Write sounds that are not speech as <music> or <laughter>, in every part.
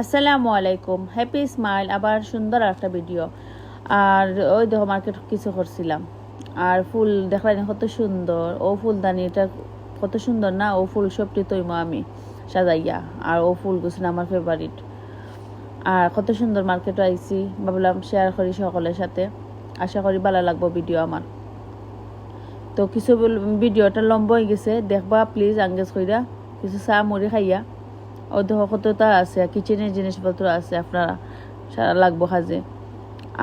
আসসালামু আলাইকুম। Happy smile আবার সুন্দর একটা ভিডিও আর ওই দেখো মার্কেট কিছু করছিলাম। আর ফুল দেখলাই না কত সুন্দর। ও ফুলদানিটা কত সুন্দর না? ও ফুল সবটি তৈম আমি সাজাইয়া। আর ও ফুল গুছিন আমার ফেভারিট আর কত সুন্দর মার্কেটে আইছি। ভাবলাম শেয়ার করি সকলের সাথে। আশা করি ভালো লাগবো ভিডিও আমার। তো কিছু ভিডিওটা লম্বা হয়ে গেছে। দেখবা প্লিজ আঙ্গেজ কইরা কিছু চা মুড়ি খাইয়া। কতটা আছে, কিচেনের জিনিসপত্র আছে, আপনারা সারা লাগবো কাজে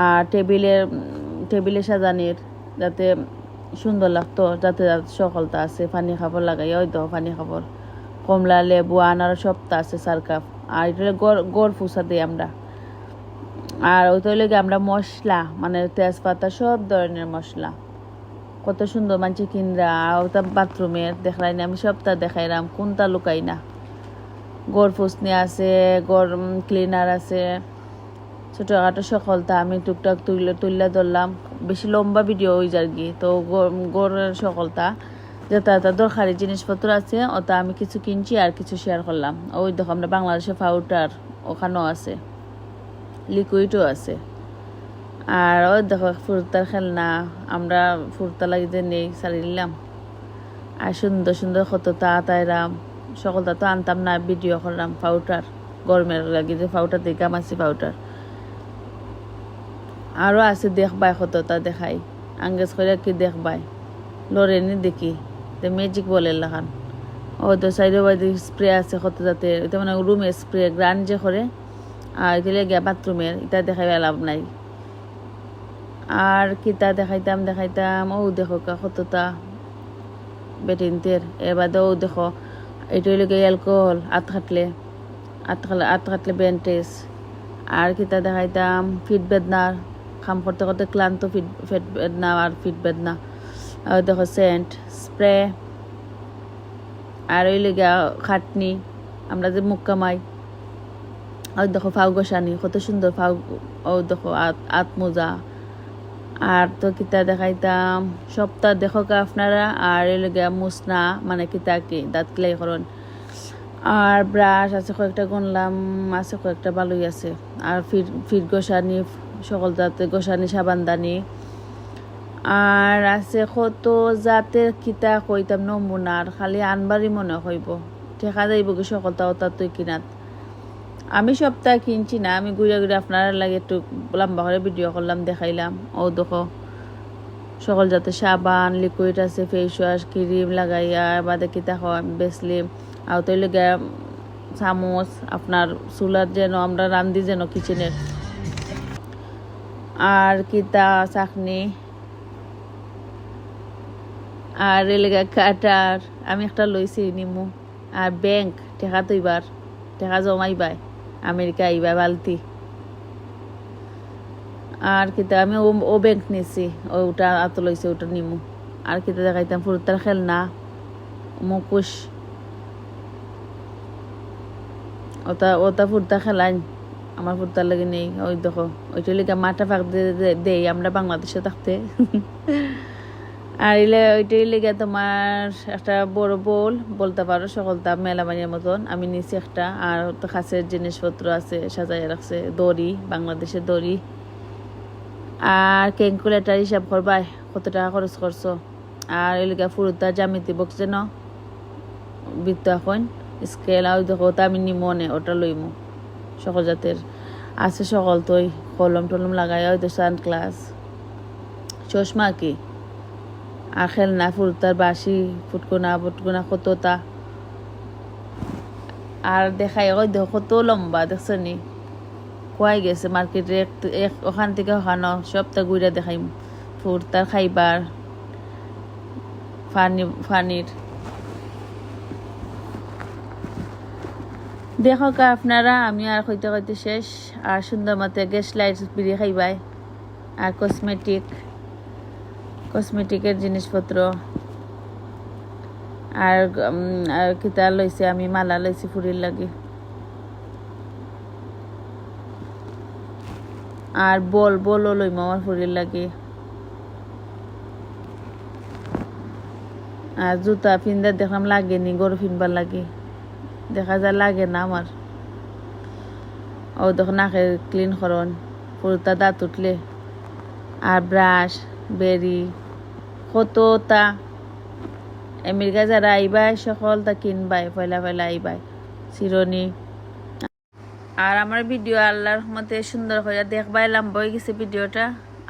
আর টেবিলের টেবিলে সাজানির যাতে সুন্দর লাগতো, যাতে সকলটা আছে, পানি খাবার লাগাই, ওই দেখো পানি খাবার। কমলা, লেবু, আনার সবটা আছে সারকাপ আর এটা গড় গড় ফুসা দিই আমরা। আর ওই তো লেগে আমরা মশলা মানে তেজপাতা সব ধরনের মশলা। কত সুন্দর, মানছি কিনরা ওটা বাথরুমের দেখলাই না, আমি সবটা দেখাইলাম, কোনটা লুকাই না। গড় ফুসনি আছে, গড় ক্লিনার আছে। ছোটোখাটো সকলটা আমি টুকটাক তুলে তুললে ধরলাম। বেশি লম্বা ভিডিও হয়ে যার কি। তো গড়- গড়ের সকলটা যেটা দরকারি জিনিসপত্র আছে ওটা আমি কিছু কিনছি আর কিছু শেয়ার করলাম। ওই দেখো আমরা বাংলাদেশে পাউডার ওখানেও আছে লিকুইডও আছে। আর ওই দেখো ফুরতার খেলনা, আমরা ফুরতা লাগিতে নেই সারি নিলাম। আর সুন্দর সুন্দর কত তাড়াতাড়িরাম সকলটা তো আনতাম না ভিডিও করলাম পাউডার গরমের লাগি যে পাউডার দিয়ে গামাছি পাউডার আরও আছে দেখবাই কতটা দেখাই, আঙ্গেজ করে কি দেখবাই? লরেনি দেখি, যে ম্যাজিক বলে লাগান। ও তো সাইডে বাইরে স্প্রে আছে কত যাতে এটা মানে রুমে স্প্রে গ্রান যে করে, আর এগুলো গিয়া বাথরুমের এটা দেখাই লাভ নাই। আর কিতা দেখাইতাম দেখাইতাম, ও দেখো কা কতটা বেটিনতের এর বাদে ও দেখো এটা হইলে গিয়ে অ্যালকোহল আত খাটলে। আত খাটলে আত খাটলে ব্যান্ডেজ আর কিতা দেখাইতাম ফিট বেদনার খাম করতে করতে ক্লান্ত ফিট ফেট বেদনা আর ফিট বেদনা। আর দেখো সেন্ট স্প্রে আর ওই লেগে খাটনি, আমরা যে মুখ কামাই। আর দেখো ফাউ গোসানি কত সুন্দর ফাউ ও দেখো আত মোজা। আর তো কিতা দেখাইতাম, সপ্তাহ দেখো কা আপনারা, আর এই লেগে মুসনা মানে কিতা কি, দাঁত কিলাই করন আর ব্রাশ আছে, কয়েকটা গনলাম, আছে কয়েকটা ভালোই আছে। আর ফির ফির গোসানি, সকল জাতের গোসানি, সাবানদানি। আর আছে কত জাতের কিতা কইতাম, নমুনার, খালি আনবারই মনে হইব। দেখা যাইব কি সকলটা ওটা তুই কিনাত। আমি সপ্তাহ কিনছি না, আমি ঘুরে ঘুরে আপনারা লাগে একটু লম্বা করে ভিডিও করলাম, দেখাইলাম। ও দেখো, সকল যাতে সাবান লিকুইড আছে ফেস ওয়াশ ক্রিম লাগাইয়া, বাদে কিতা আমি বেসলি আর তৈলে গিয়া চামচ, আপনার চুলার যেন আমরা রান্ধি যেন কিচেনের আর কিতা, চাকনি। আর এলাকা কাটার, আমি একটা লইছি নিমু। আর ব্যাংক টেকা তৈবার টেকা জমাইবাই। আমেরিকা আইবা বালতি। আর কিতা, আমি ও ও ব্যাংক নিছি ওটা আত লইছে, ওটা নিমু। আর কিতা দেখাইতাম ফুরতার খেলনা, মুকুশ। ওটা ওটা ফুরতা খেলাইন আমার ফুরতার লাগে নেই, ওই দেখো, ওইটা লিখে মাঠা ফাঁক দেই, আমরা বাংলাদেশে থাকতে। <laughs> আর এলে ওইটাই লেগে তোমার একটা বড় বোল বলতে পারো, সকলটা মেলামানির মতন। আমি নিছি একটা, আর তো খাসের জিনিসপত্র আছে সাজাই রাখছে, দড়ি, বাংলাদেশের দড়ি। আর ক্যালকুলেটার হিসাব করবাই কত টাকা খরচ করছ? আর এলাকা ফুরুতা জামিতি বক্স যেন বৃত্ত এখন। স্কেল আর দেখো, ওটা আমি নিমনে ওটা লইমু। সকল জাতের আছে, সকল তোই, কলম টলম লাগাই ওই তো সান ক্লাস চশমা কি? আর খেলনা ফুরতার বাসি ফুটকুনা ফুটকুনা কতটা আর দেখাই, ওই কত লম্বা, দেখছ নি? কয়াই গেছে মার্কেটে এক- ওখান থেকে ওখানো সবটা ঘুরে দেখাই ফুরতার খাইবার, ফানি ফানির। দেখো আপনারা, আমি আর কইতে কইতে শেষ। আর সুন্দর মতো গ্যাস লাইট বিড়ি খাইবাই। আর কসমেটিক কসমেটিকের জিনিসপত্র। আর কিতা লইছে, আমি মালা লইছি ফুরির লাগে। আর বল, বলও লইম আমার ফুরির লাগি। আর জুতা পিন্দা দেখলাম লাগেনি, গরু ফিনবার লাগে। দেখা যায় লাগে না আমার। ও দেখো, নাকে ক্লিন করন। পুরোটা দাঁত উঠলে। আর ব্রাশ বেরি কতটা আমেরিকা যারা আইবাই, সকল তা কিনবাই পয়লা পয়লা আইবাই। চিরনি আর আমার ভিডিও আল্লাহর মতে সুন্দর করে দেখবাইলাম বই গেছে ভিডিওটা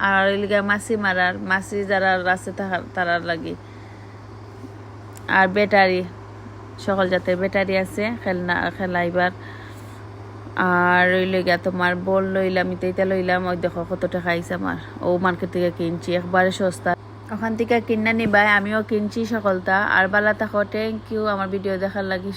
আর এলিগা মাছি মারার মাছি যারা আছে তারার লাগে। আর ব্যাটারি সকল জাতের ব্যাটারি আছে, খেলনা খেলাইবার আর ওই গিয়া তোমার বল লইলাম ইতাইতা লইলাম। ওই দেখো কত টাকা আইছে আমার। ও মার্কেট থেকে কিনছি, একবারে সস্তা। ওখান থেকে কিনা নিবাই, আমিও কিনছি সকলটা। আর বালা থাকো থ্যাংক ইউ আমার ভিডিও দেখার লাগি